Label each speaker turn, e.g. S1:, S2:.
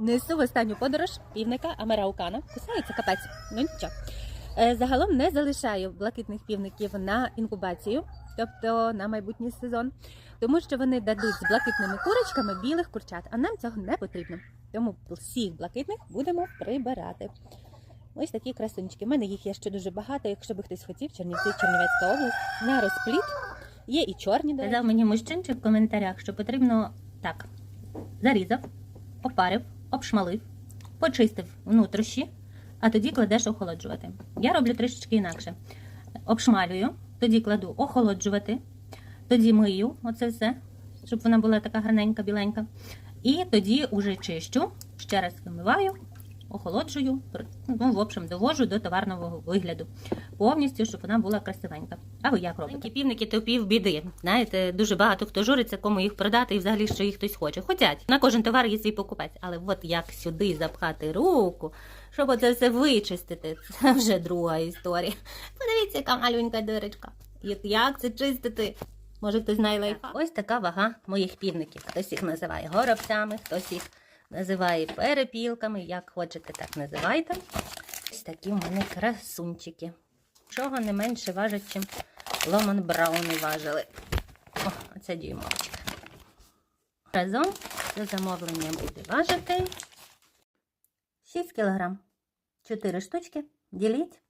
S1: Несу в останню подорож півника Амераукана. Кусається капець. Ну нічого. Е, Загалом не залишаю блакитних півників на інкубацію, тобто на майбутній сезон, тому що вони дадуть з блакитними курочками білих курчат, а нам цього не потрібно. Тому всіх блакитних будемо прибирати. Ось такі красунчики. У мене їх є ще дуже багато. Якщо би хтось хотів, Чернівці, Чернівецька область, на розпліт. Є і чорні.
S2: Сказав мені мужчинчик в коментарях, що потрібно так: зарізав, опарив, обшмалив, почистив внутрішні, а тоді кладеш охолоджувати. Я роблю трішечки інакше. Обшмалюю, тоді кладу охолоджувати, тоді мию оце все, щоб вона була така гарненька, біленька. І тоді уже чищу, ще раз вимиваю, охолоджую, ну, в общем, довожу до товарного вигляду. Повністю, щоб вона була красивенька. А ви як робите? Ті півники то пів біди. Знаєте, дуже багато хто журиться, кому їх продати і взагалі, що їх хтось хоче. Хотять. На кожен товар є свій покупець. Але от як сюди запхати руку, щоб оце все вичистити, це вже друга історія. Подивіться, яка малюнька дирочка. Як, як це чистити? Може, хтось знає лайфхак? Ось така вага моїх півників. Хтось їх називає горобцями, хтось їх називає перепілками. Як хочете, так називайте. Ось такі в мене красунчики. Чого не менше важать, чим Ломан Брауни важили. О, оце дюймовочка. Разом це замовлення буде важити 6 кг. 4 штучки. Діліть